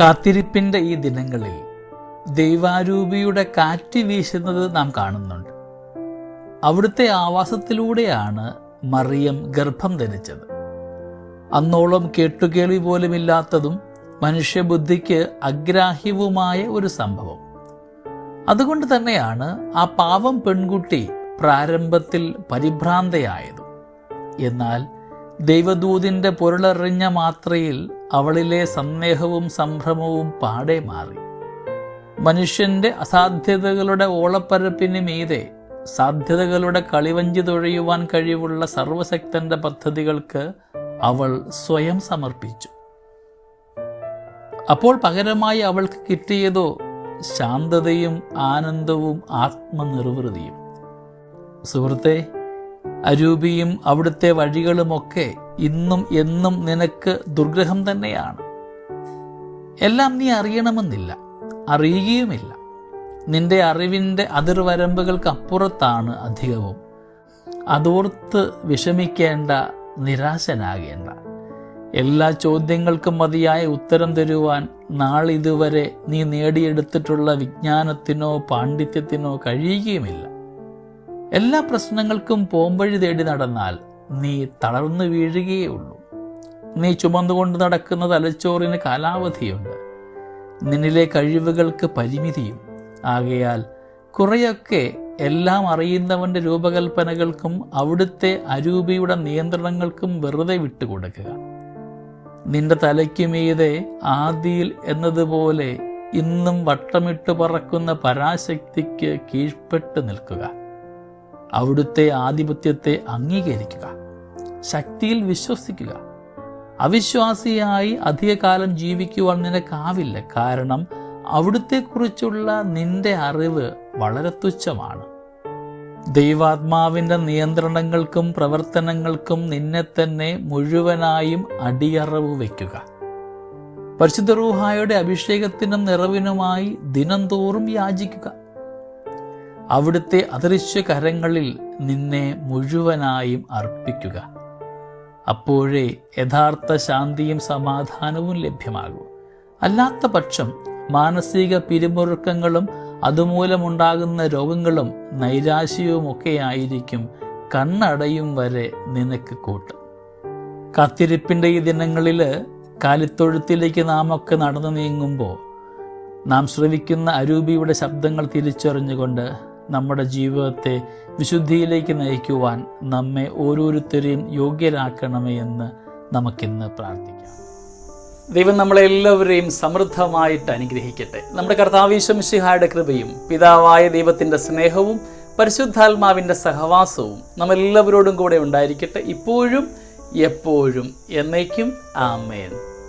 കാത്തിരിപ്പിന്റെ ഈ ദിനങ്ങളിൽ ദൈവാരൂപിയുടെ കാറ്റ് വീശുന്നത് നാം കാണുന്നുണ്ട്. അവിടുത്തെ ആവാസത്തിലൂടെയാണ് മറിയം ഗർഭം ധരിച്ചത്. അന്നോളം കേട്ടുകേൾവി പോലുമില്ലാത്തതും മനുഷ്യബുദ്ധിക്ക് അഗ്രാഹ്യവുമായ ഒരു സംഭവം. അതുകൊണ്ട് തന്നെയാണ് ആ പാവം പെൺകുട്ടി പ്രാരംഭത്തിൽ പരിഭ്രാന്തയായതും. എന്നാൽ ദൈവദൂതിന്റെ പൊരുളറിഞ്ഞ മാത്രയിൽ അവളിലെ സന്ദേഹവും സംഭ്രമവും പാടെ മാറി. മനുഷ്യന്റെ അസാധ്യതകളുടെ ഓളപ്പരപ്പിന് മീതെ സാധ്യതകളുടെ കളിവഞ്ചി തൊഴിയുവാൻ കഴിവുള്ള സർവശക്തന്റെ പദ്ധതികൾക്ക് അവൾ സ്വയം സമർപ്പിച്ചു. അപ്പോൾ പകരമായി അവൾക്ക് കിട്ടിയതോ ശാന്തതയും ആനന്ദവും ആത്മനിർവൃതിയും. സുഹൃത്തെ അരൂപിയും അവിടുത്തെ വഴികളുമൊക്കെ ഇന്നും എന്നും നിനക്ക് ദുർഗ്രഹം തന്നെയാണ്. എല്ലാം നീ അറിയണമെന്നില്ല അറിയുകയുമില്ല. നിന്റെ അറിവിന്റെ അതിർവരമ്പുകൾക്കപ്പുറത്താണ് അധികവും. അതോർത്ത് വിഷമിക്കേണ്ട നിരാശനാകേണ്ട. എല്ലാ ചോദ്യങ്ങൾക്കും മതിയായ ഉത്തരം തരുവാൻ നാളിതുവരെ നീ നേടിയെടുത്തിട്ടുള്ള വിജ്ഞാനത്തിനോ പാണ്ഡിത്യത്തിനോ കഴിയുകയുമില്ല. എല്ലാ പ്രശ്നങ്ങൾക്കും പോംവഴി തേടി നടന്നാൽ നീ തളർന്നു വീഴുകയേ ഉള്ളൂ നീ ചുമന്നുകൊണ്ട് നടക്കുന്ന തലച്ചോറിന് കാലാവധിയുണ്ട്. നിന്നിലെ കഴിവുകൾക്ക് പരിമിതിയും. ആകയാൽ കുറെയൊക്കെ എല്ലാം അറിയുന്നവന്റെ രൂപകൽപ്പനകൾക്കും അവിടുത്തെ അരൂപിയുടെ നിയന്ത്രണങ്ങൾക്കും വെറുതെ വിട്ടുകൊടുക്കുക. നിന്റെ തലയ്ക്ക് മീതെ ആദിയിൽ എന്നതുപോലെ ഇന്നും വട്ടമിട്ട് പറക്കുന്ന പരാശക്തിക്ക് കീഴ്പ്പെട്ട് നിൽക്കുക. അവിടുത്തെ ആധിപത്യത്തെ അംഗീകരിക്കുക. ശക്തിയിൽ വിശ്വസിക്കുക. അവിശ്വാസിയായി അധികകാലം ജീവിക്കുവാൻ നിനക്കാവില്ല. കാരണം അവിടുത്തെക്കുറിച്ചുള്ള നിന്റെ അറിവ് വളരെ തുച്ഛമാണ്. ദൈവാത്മാവിന്റെ നിയന്ത്രണങ്ങൾക്കും പ്രവർത്തനങ്ങൾക്കും നിന്നെ തന്നെ മുഴുവനായും അടിയറവ് വയ്ക്കുക. പരിശുദ്ധ റൂഹായുടെ അഭിഷേകത്തിനും നിറവിനുമായി ദിനംതോറും യാചിക്കുക. അവിടുത്തെ അദൃശ്യ കരങ്ങളിൽ നിന്നെ മുഴുവനായും അർപ്പിക്കുക. അപ്പോഴേ യഥാർത്ഥ ശാന്തിയും സമാധാനവും ലഭ്യമാകൂ. അല്ലാത്ത പക്ഷം മാനസിക പിരിമുറുക്കങ്ങളും അതുമൂലമുണ്ടാകുന്ന രോഗങ്ങളും നൈരാശ്യവുമൊക്കെയായിരിക്കും കണ്ണടയും വരെ നിനക്ക് കൂട്ട്. കാത്തിരിപ്പിന്റെ ഈ ദിനങ്ങളിൽ കാലിത്തൊഴുത്തിലേക്ക് നാം ഒക്കെ നടന്നു നീങ്ങുമ്പോൾ നാം ശ്രവിക്കുന്ന അരൂപിയുടെ ശബ്ദങ്ങൾ തിരിച്ചറിഞ്ഞുകൊണ്ട് നമ്മുടെ ജീവിതത്തെ വിശുദ്ധിയിലേക്ക് നയിക്കുവാൻ നമ്മെ ഓരോരുത്തരെയും യോഗ്യരാക്കണമേ എന്ന് നമുക്കിന്ന് പ്രാർത്ഥിക്കാം. ദൈവം നമ്മളെല്ലാവരെയും സമൃദ്ധമായിട്ട് അനുഗ്രഹിക്കട്ടെ. നമ്മുടെ കർത്താവീശംശിഹായുടെ കൃപയും പിതാവായ ദൈവത്തിന്റെ സ്നേഹവും പരിശുദ്ധാത്മാവിന്റെ സഹവാസവും നമ്മളെല്ലാവരോടും കൂടെ ഉണ്ടായിരിക്കട്ടെ. ഇപ്പോഴും എപ്പോഴും എന്നേക്കും. ആമേൻ.